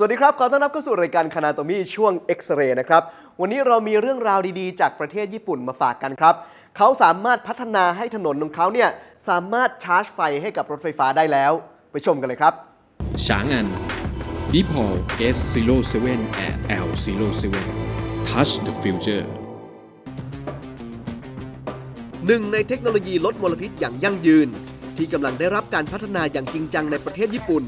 สวัสดีครับ ขอต้อนรับเข้าสู่รายการคานาโตมีช่วงเอ็กซเรย์นะครับ วันนี้เรามีเรื่องราวดีๆ จากประเทศญี่ปุ่นมาฝากกันครับ เขาสามารถพัฒนาให้ถนนของเขาเนี่ยสามารถชาร์จไฟให้กับรถไฟฟ้าได้แล้ว ไปชมกันเลยครับช้างอัน Deep Hall S07 at L07 Touch the Future หนึ่งในเทคโนโลยีลดมลพิษอย่างยั่งยืน ที่กำลังได้รับการพัฒนาอย่างจริงจังในประเทศญี่ปุ่น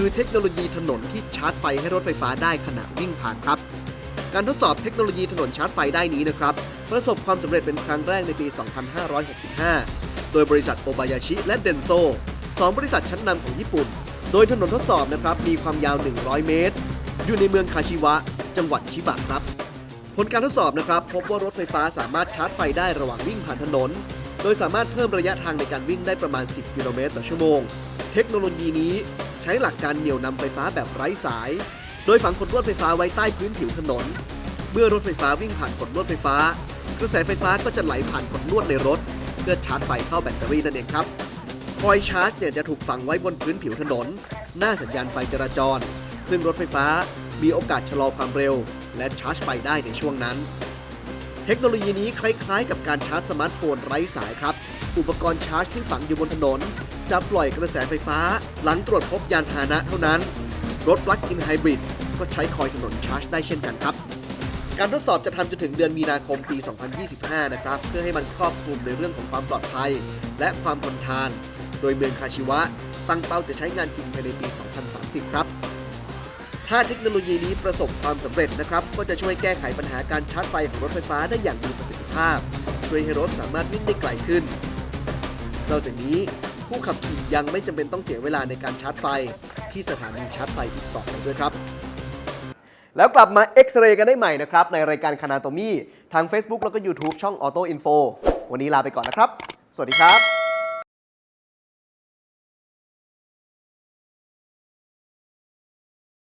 คือเทคโนโลยีถนนที่ชาร์จไฟให้รถไฟฟ้าได้ขณะวิ่งผ่านครับ การทดสอบเทคโนโลยีถนนชาร์จไฟได้นี้นะครับ ประสบความสำเร็จเป็นครั้งแรกในปี 2565 โดยบริษัทโอบายาชิและเดนโซสองบริษัทชั้นนำของญี่ปุ่น โดยถนนทดสอบนะครับมีความยาว 100 เมตร อยู่ในเมืองคาชิวะ จังหวัดชิบะครับ ผลการทดสอบนะครับ พบว่ารถไฟฟ้าสามารถชาร์จไฟได้ระหว่างวิ่งผ่านถนน โดยสามารถเพิ่มระยะทางในการวิ่งได้ประมาณ 10 กิโลเมตรต่อชั่วโมง เทคโนโลยีนี้ใช้หลักการเหนี่ยวนำไฟฟ้าแบบไร้สาย โดยฝังขดลวดไฟฟ้าไว้ใต้พื้นผิวถนน เมื่อรถไฟฟ้าวิ่งผ่านขดลวดไฟฟ้า กระแสไฟฟ้าก็จะไหลผ่านขดลวดในรถ เพื่อชาร์จไฟเข้าแบตเตอรี่นั่นเองครับคอยชาร์จเนี่ยจะถูกฝังไว้บนพื้นผิวถนน หน้าสัญญาณไฟจราจร ซึ่งรถไฟฟ้ามีโอกาสชะลอความเร็ว และชาร์จไฟได้ในช่วงนั้น เทคโนโลยีนี้คล้ายๆ กับการชาร์จสมาร์ทโฟนไร้สายครับ อุปกรณ์ชาร์จที่ฝังอยู่บนถนน จะปล่อยกระแสไฟฟ้า หลังตรวจพบยานพาหนะเท่านั้น รถปลั๊กอินไฮบริดก็ใช้คอยถนนชาร์จได้เช่นกันครับ การทดสอบจะทำจนถึงเดือนมีนาคมปี 2025 นะครับ เพื่อให้มันครอบคลุมในเรื่องของความปลอดภัย และความทนทาน โดยเมืองคาชิวะ ตั้งเป้าจะใช้งานจริงภายในปี 2030 ครับ ถ้าเทคโนโลยีนี้ประสบความสำเร็จนะครับ ก็จะช่วยแก้ไขปัญหาการชาร์จไฟของรถไฟฟ้าได้อย่างมีประสิทธิภาพ ช่วยให้รถสามารถวิ่งได้ไกลขึ้น นอกจากนี้ผู้ขับขี่ยังไม่จำเป็นต้องเสียเวลาในการชาร์จไฟ ที่สถานีชาร์จไฟอีกต่อไปด้วยครับ แล้วกลับมาเอ็กซเรย์กันได้ใหม่นะครับ ในรายการคานาโตมีทาง Facebook แล้วก็ YouTube ช่อง Auto Info วันนี้ลาไปก่อนนะครับ สวัสดีครับ